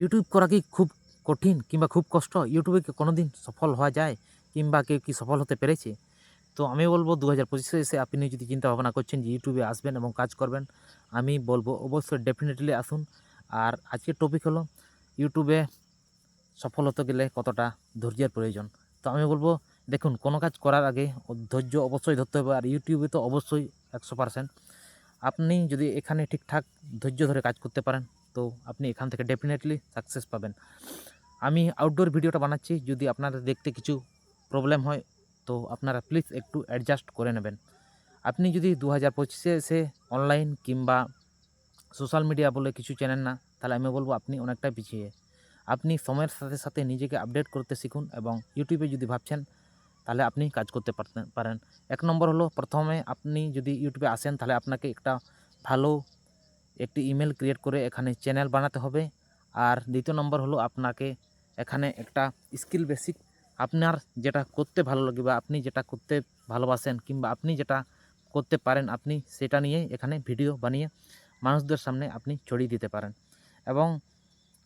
YouTube করা কি খুব কঠিন কিংবা খুব কষ্ট? ইউটিউবে কি কোনো দিন সফল হওয়া যায় কিংবা কেউ কি সফল হতে পেরেছে? তো আমি বলব দু হাজার পঁচিশে এসে আপনি যদি চিন্তা ভাবনা করছেন যে ইউটিউবে আসবেন এবং কাজ করবেন, আমি বলব অবশ্যই ডেফিনেটলি আসুন। আর আজকের টপিক হলো ইউটিউবে সফল হতে গেলে কতটা ধৈর্যের প্রয়োজন? তো আমি বলব, দেখুন, কোনো কাজ করার আগে ধৈর্য অবশ্যই ধরতে হবে আর ইউটিউবে তো অবশ্যই একশো আপনি যদি এখানে ঠিকঠাক ধৈর্য ধরে কাজ করতে পারেন তো আপনি এখান থেকে ডেফিনেটলি সাকসেস পাবেন। আমি আউটডোর ভিডিওটা বানাচ্ছি, যদি আপনাদের দেখতে কিছু প্রবলেম হয়, তো আপনারা প্লিজ একটু অ্যাডজাস্ট করে নেবেন। আপনি যদি দু হাজার পঁচিশে এসে অনলাইন কিংবা সোশ্যাল মিডিয়া বলে কিছু চেনেন না, তাহলে আমি বলব আপনি অনেকটা পিছিয়ে। আপনি সময়ের সাথে সাথে নিজেকে আপডেট করতে শিখুন এবং ইউটিউবে যদি ভাবছেন, তাহলে আপনি কাজ করতে পারতেন পারেন। এক নম্বর হলো, প্রথমে আপনি যদি ইউটিউবে আসেন, তাহলে আপনাকে একটা ভালো একটি ইমেল ক্রিয়েট করে এখানে চ্যানেল বানাতে হবে। আর দ্বিতীয় নম্বর হলো আপনাকে এখানে একটা স্কিল বেসিক আপনার যেটা করতে ভালো লাগে বা আপনি যেটা করতে ভালোবাসেন কিংবা আপনি যেটা করতে পারেন, আপনি সেটা নিয়ে এখানে ভিডিও বানিয়ে মানুষদের সামনে আপনি ছড়িয়ে দিতে পারেন। এবং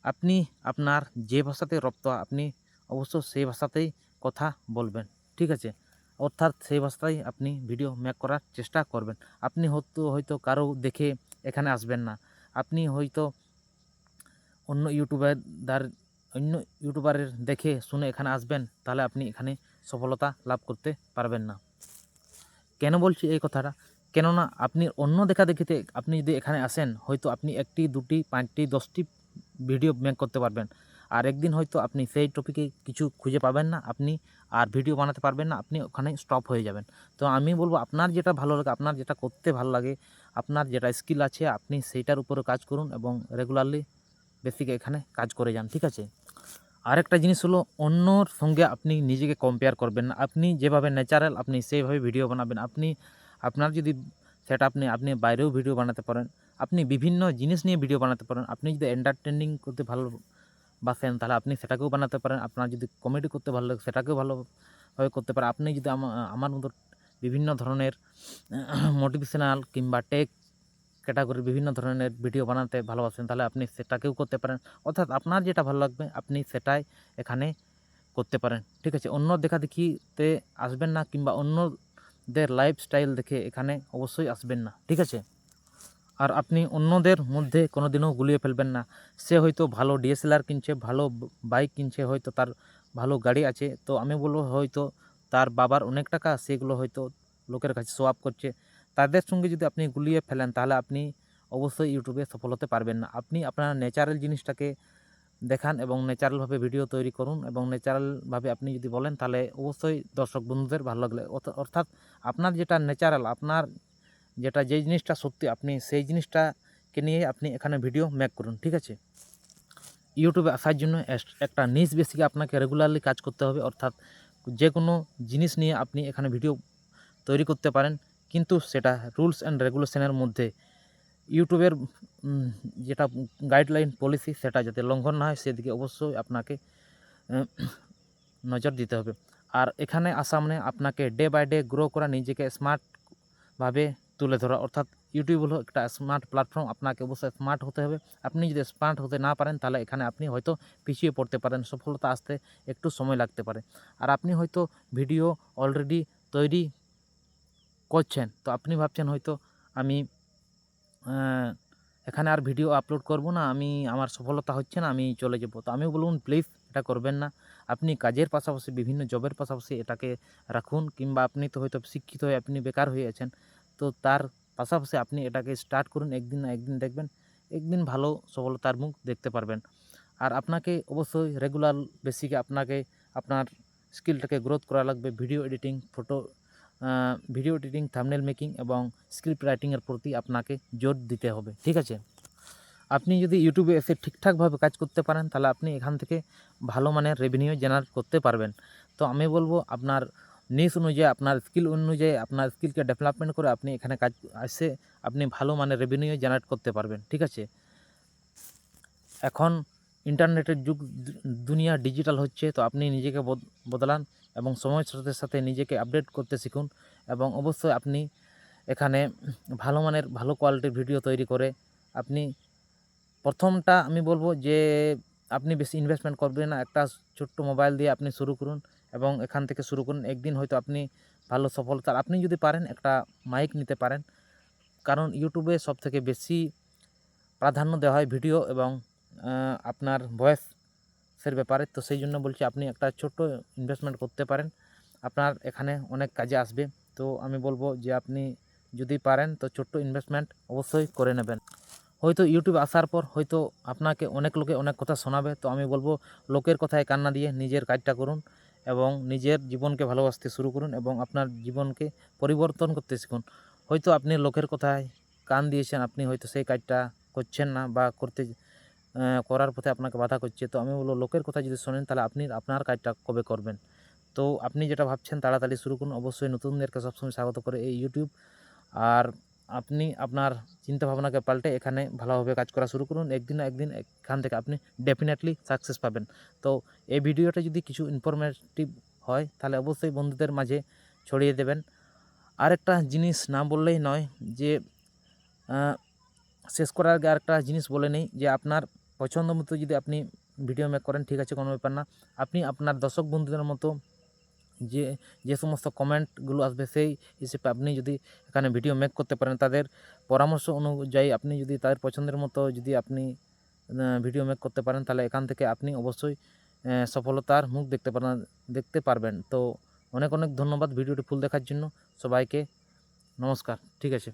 আপনি আপনার যে ভাষাতে রপ্ত, আপনি অবশ্য সেই ভাষাতেই কথা বলবেন, ঠিক আছে? অর্থাৎ সেই ভাষাতেই আপনি ভিডিও মেক করার চেষ্টা করবেন। আপনি হয়তো হয়তো কারও দেখে এখানে আসবেন না। আপনি হয়তো অন্য ইউটিউবারদার, অন্য ইউটিউবারের দেখে শুনে এখানে আসবেন, তাহলে আপনি এখানে সফলতা লাভ করতে পারবেন না। কেন বলছি এই কথাটা? কেননা আপনি অন্য দেখা দেখিতে আপনি যদি এখানে আসেন, হয়তো আপনি একটি, দুটি, পাঁচটি, দশটি ভিডিও মেক করতে পারবেন। আর একদিন হয়তো আপনি সেই টপিকে কিছু খুঁজে পাবেন না। আপনি আর ভিডিও বানাতে পারবেন না, আপনি ওখানে স্টপ হয়ে যাবেন। তো আমি বলব, আপনার যেটা ভালো লাগে, আপনার যেটা করতে ভালো লাগে, আপনার যেটা স্কিল আছে, আপনি সেইটার উপরে কাজ করুন এবং রেগুলারলি বেসিক এখানে কাজ করে যান, ঠিক আছে? আরেকটা জিনিস হলো, অন্যর সঙ্গে আপনি নিজেকে কম্পেয়ার করবেন না। আপনি যেভাবে ন্যাচারাল আপনি সেইভাবে ভিডিও বানাবেন। আপনি, আপনার যদি সেটা আপনি আপনি বাইরেও ভিডিও বানাতে পারেন। আপনি বিভিন্ন জিনিস নিয়ে ভিডিও বানাতে পারেন। আপনি যদি এন্টারটেনিং করতে ভালো বাসেন তাহলে আপনি সেটাকেও বানাতে পারেন। আপনার যদি কমেডি করতে ভালো লাগে, সেটাকেও ভালোভাবে করতে পারেন। আপনি যদি আমা- আমার মতো বিভিন্ন ধরনের মোটিভেশনাল কিংবা টেক ক্যাটাগরির বিভিন্ন ধরনের ভিডিও বানাতে ভালোবাসেন, তাহলে আপনি সেটাকেও করতে পারেন। অর্থাৎ আপনার যেটা ভালো লাগবে, আপনি সেটাই এখানে করতে পারেন। ঠিক আছে? অন্য দেখা দেখিতে আসবেন না কিংবা অন্যদের লাইফস্টাইল দেখে এখানে অবশ্যই আসবেন না। ঠিক আছে? আর আপনি অন্যদের মধ্যে কোনো দিনও গুলিয়ে ফেলবেন না। সে হয়তো ভালো ডিএসএলআর কিনছে, ভালো বাইক কিনছে, হয়তো তার ভালো গাড়ি আছে। তো আমি বলব হয়তো তার বাবার অনেক টাকা, সেগুলো হয়তো লোকের কাছে আপ করছে। তাদের সঙ্গে যদি আপনি গুলিয়ে ফেলেন, তাহলে আপনি অবশ্যই ইউটিউবে সফল হতে পারবেন না। আপনি আপনার ন্যাচারাল জিনিসটাকে দেখান এবং ন্যাচারালভাবে ভিডিও তৈরি করুন এবং ন্যাচারালভাবে আপনি যদি বলেন, তাহলে অবশ্যই দর্শক বন্ধুদের ভালো লাগলে। অর্থাৎ আপনার যেটা ন্যাচারাল আপনার যেটা যেই জিনিসটা সত্যি আপনি সেই জিনিসটাকে নিয়ে আপনি এখানে ভিডিও মেক করুন, ঠিক আছে? ইউটিউবে আসার জন্য একটা নিজ বেসিকে আপনাকে রেগুলারলি কাজ করতে হবে, অর্থাৎ যে কোনো জিনিস নিয়ে আপনি এখানে ভিডিও তৈরি করতে পারেন, কিন্তু সেটা রুলস অ্যান্ড রেগুলেশনের মধ্যে। ইউটিউবের যেটা গাইডলাইন পলিসি সেটা যাতে লঙ্ঘন না হয়, সেদিকে অবশ্যই আপনাকে নজর দিতে হবে। আর এখানে আসা মানে আপনাকে ডে বাই ডে গ্রো করা, নিজেকে স্মার্টভাবে তুলে ধরা। অর্থাৎ ইউটিউব হলো একটা স্মার্ট প্ল্যাটফর্ম আপনাকে অবশ্যই স্মার্ট হতে হবে। আপনি যদি স্মার্ট হতে না পারেন, তাহলে এখানে আপনি হয়তো পিছিয়ে পড়তে পারেন। সফলতা আসতে একটু সময় লাগতে পারে। আর আপনি হয়তো ভিডিও অলরেডি তৈরি করছেন। তো আপনি ভাবছেন হয়তো আমি এখানে আর ভিডিও আপলোড করব না, আমি, আমার সফলতা হচ্ছে না, আমি চলে যাব। তো আমি বলুন প্লিজ এটা করবেন না। আপনি কাজের পাশাপাশি, বিভিন্ন জবের পাশাপাশি এটাকে রাখুন। কিংবা আপনি তো হয়তো শিক্ষিত হয়ে আপনি বেকার হয়ে আছেন। তো তার পাশাপাশি আপনি এটাকে স্টার্ট করুন, একদিন না একদিন দেখবেন, একদিন ভালো সফলতার মুখ দেখতে পারবেন। আর আপনাকে অবশ্যই রেগুলার বেসিকে আপনাকে আপনার স্কিলটাকে গ্রোথ করা লাগবে video editing photo video editing thumbnail making এবং স্ক্রিপ্ট রাইটিংয়ের প্রতি আপনাকে জোর দিতে হবে, ঠিক আছে? আপনি যদি ইউটিউবে এসে ঠিকঠাকভাবে কাজ করতে পারেন, তাহলে আপনি এখান থেকে ভালো মানের রেভিনিউ জেনারেট করতে পারবেন। তো আমি বলব, আপনার নিস অনুযায়ী, আপনার স্কিল অনুযায়ী, আপনার স্কিলকে ডেভেলপমেন্ট করে আপনি এখানে কাজ আসে, আপনি ভালো মানের রেভিনিউ জেনারেট করতে পারবেন, ঠিক আছে? এখন ইন্টারনেটের যুগ, দুনিয়া ডিজিটাল হচ্ছে, তো আপনি নিজেকে বদ- বদলান এবং সময়ের সাথে সাথে নিজেকে আপডেট করতে শিখুন এবং অবশ্যই আপনি এখানে ভালো মানের, ভালো কোয়ালিটির ভিডিও তৈরি করে আপনি, প্রথমটা আমি বলব যে, আপনি বেশি ইনভেস্টমেন্ট করবেন না, একটা ছোট্ট মোবাইল দিয়ে আপনি শুরু করুন। এবং এখান থেকে শুরু করুন। একদিন হয়তো আপনি ভালো সফলতা আপনি যদি পারেন একটা মাইক নিতে পারেন। কারণ ইউটিউবে সব থেকে বেশি প্রাধান্য দেওয়া হয় ভিডিও এবং আপনার ভয়েসের ব্যাপারে। তো সেই জন্য বলছি আপনি একটা ছোট্ট ইনভেস্টমেন্ট করতে পারেন। আপনার এখানে অনেক কাজে আসবে। তো আমি বলব যে আপনি যদি পারেন তো ছোট্ট ইনভেস্টমেন্ট অবশ্যই করে নেবেন। হয়তো ইউটিউব আসার পর হয়তো আপনাকে অনেক লোকে অনেক কথা শোনাবে। তো আমি বলব লোকের কথায় কান্না দিয়ে নিজের কাজটা করুন। এবং নিজের জীবনকে ভালোবাসতে শুরু করুন এবং আপনার জীবনকে পরিবর্তন করতে শিখুন। হয়তো আপনি লোকের কথায় কান দিয়েছেন, আপনি হয়তো সেই কাজটা করছেন না বা করতে করার পথে আপনাকে বাধা করছে। তো আমি বলব, লোকের কথা যদি শোনেন, তাহলে আপনি, আপনার কাজটা কবে করবেন? তো আপনি যেটা ভাবছেন, তাড়াতাড়ি শুরু করুন। অবশ্যই নতুনদেরকে সবসময় স্বাগত করে এই ইউটিউব আর আপনি আপনার চিন্তা ভাবনাকে পাল্টে এখানে ভালোভাবে কাজ করা শুরু করুন। একদিন না একদিন এখান থেকে আপনি ডেফিনেটলি সাকসেস পাবেন। তো এই ভিডিওটা যদি কিছু ইনফরমেটিভ হয়, তাহলে অবশ্যই বন্ধুদের মাঝে ছড়িয়ে দেবেন। আরেকটা জিনিস না বললেই নয় যে শেষ করার আগে আরেকটা জিনিস বলে নেই যে, আপনার পছন্দ মতো যদি আপনি ভিডিও মেক করেন, ঠিক আছে, কোনো ব্যাপার না। আপনি আপনার দর্শক বন্ধুদের মতো যে যে সমস্ত কমেন্টগুলো আসবে সেই হিসেবে আপনি যদি এখানে ভিডিও মেক করতে পারেন, তাদের পরামর্শ অনুযায়ী আপনি যদি তাদের পছন্দের মতো যদি আপনি ভিডিও মেক করতে পারেন, তাহলে এখান থেকে আপনি অবশ্যই সফলতার মুখ দেখতে পারেন দেখতে পারবেন। তো অনেক অনেক ধন্যবাদ ভিডিওটি ফুল দেখার জন্য। সবাইকে নমস্কার। ঠিক আছে।